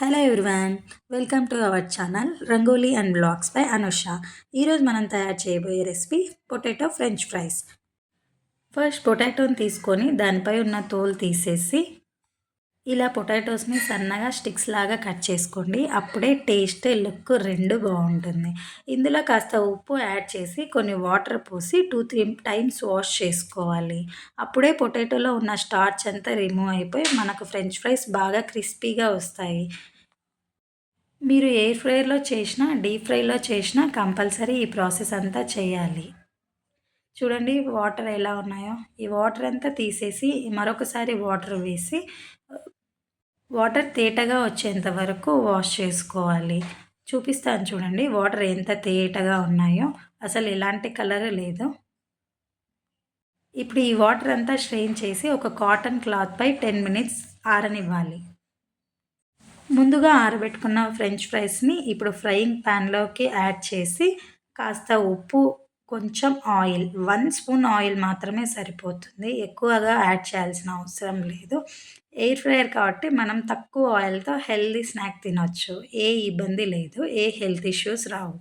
Hello everyone welcome to our channel Rangoli and blogs by Anusha. ఈరోజు మనం తయారు చేయబోయే recipe potato French fries. First పొటాటోని తీసుకొని దానిపై ఉన్న తోలు తీసేసి ఇలా పొటాటోస్ని సన్నగా స్టిక్స్ లాగా కట్ చేసుకోండి. అప్పుడే టేస్ట్ లుక్ రెండు బాగుంటుంది. ఇందులో కాస్త ఉప్పు యాడ్ చేసి కొన్ని వాటర్ పోసి టూ త్రీ టైమ్స్ వాష్ చేసుకోవాలి. అప్పుడే పొటాటోలో ఉన్న స్టార్చ్ అంతా రిమూవ్ అయిపోయి మనకు ఫ్రెంచ్ ఫ్రైస్ బాగా క్రిస్పీగా వస్తాయి. మీరు ఎయిర్ ఫ్రైలో చేసినా డీప్ ఫ్రైలో చేసినా కంపల్సరీ ఈ ప్రాసెస్ అంతా చేయాలి. చూడండి వాటర్ ఎలా ఉన్నాయో. ఈ వాటర్ అంతా తీసేసి మరొకసారి వాటర్ వేసి వాటర్ తేటగా వచ్చేంత వరకు వాష్ చేసుకోవాలి. చూపిస్తాను చూడండి వాటర్ ఎంత తేటగా ఉన్నాయో. అసలు ఎలాంటి కలర్ లేదు. ఇప్పుడు ఈ వాటర్ అంతా స్ట్రెయిన్ చేసి ఒక కాటన్ క్లాత్పై టెన్ మినిట్స్ ఆరనివ్వాలి. ముందుగా ఆరబెట్టుకున్న ఫ్రెంచ్ ఫ్రైస్ని ఇప్పుడు ఫ్రైయింగ్ ప్యాన్లోకి యాడ్ చేసి కాస్త ఉప్పు కొంచెం ఆయిల్ వన్ స్పూన్ ఆయిల్ మాత్రమే సరిపోతుంది. ఎక్కువగా యాడ్ చేయాల్సిన అవసరం లేదు. ఎయిర్ ఫ్రైయర్ కాబట్టి మనం తక్కువ ఆయిల్తో హెల్దీ స్నాక్ తినొచ్చు. ఏ ఇబ్బంది లేదు. ఏ హెల్త్ ఇష్యూస్ రావు.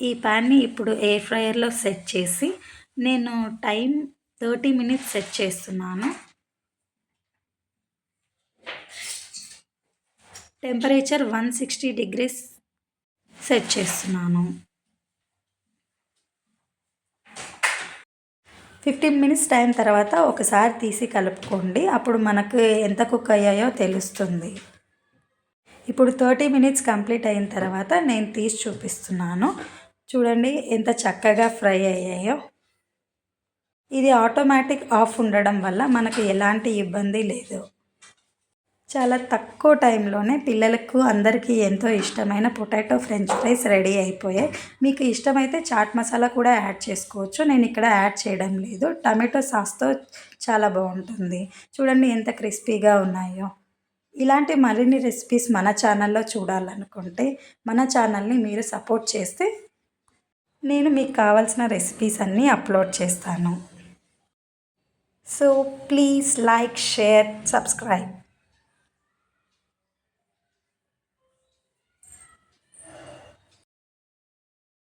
ఈ ప్యాన్ని ఇప్పుడు ఎయిర్ ఫ్రైయర్లో సెట్ చేసి నేను టైం థర్టీ మినిట్స్ సెట్ చేస్తున్నాను. Temperature one sixty degrees set చేస్తున్నాను. ఫిఫ్టీన్ మినిట్స్ టైం తర్వాత ఒకసారి తీసి కలుపుకోండి. అప్పుడు మనకు ఎంత కుక్ అయ్యాయో తెలుస్తుంది. ఇప్పుడు థర్టీ మినిట్స్ కంప్లీట్ అయిన తర్వాత నేను తీసి చూపిస్తున్నాను. చూడండి ఎంత చక్కగా ఫ్రై అయ్యాయో. ఇది ఆటోమేటిక్ ఆఫ్ ఉండడం వల్ల మనకు ఎలాంటి ఇబ్బంది లేదు. చాలా తక్కువ టైంలోనే పిల్లలకు అందరికీ ఎంతో ఇష్టమైన పొటాటో ఫ్రెంచ్ ఫ్రైస్ రెడీ అయిపోయాయి. మీకు ఇష్టమైతే చాట్ మసాలా కూడా యాడ్ చేసుకోవచ్చు. నేను ఇక్కడ యాడ్ చేయడం లేదు. టమాటో సాస్తో చాలా బాగుంటుంది. చూడండి ఎంత క్రిస్పీగా ఉన్నాయో. ఇలాంటి మరిన్ని రెసిపీస్ మన ఛానల్లో చూడాలనుకుంటే మన ఛానల్ని మీరు సపోర్ట్ చేస్తే నేను మీకు కావాల్సిన రెసిపీస్ అన్నీ అప్లోడ్ చేస్తాను. So please like share subscribe.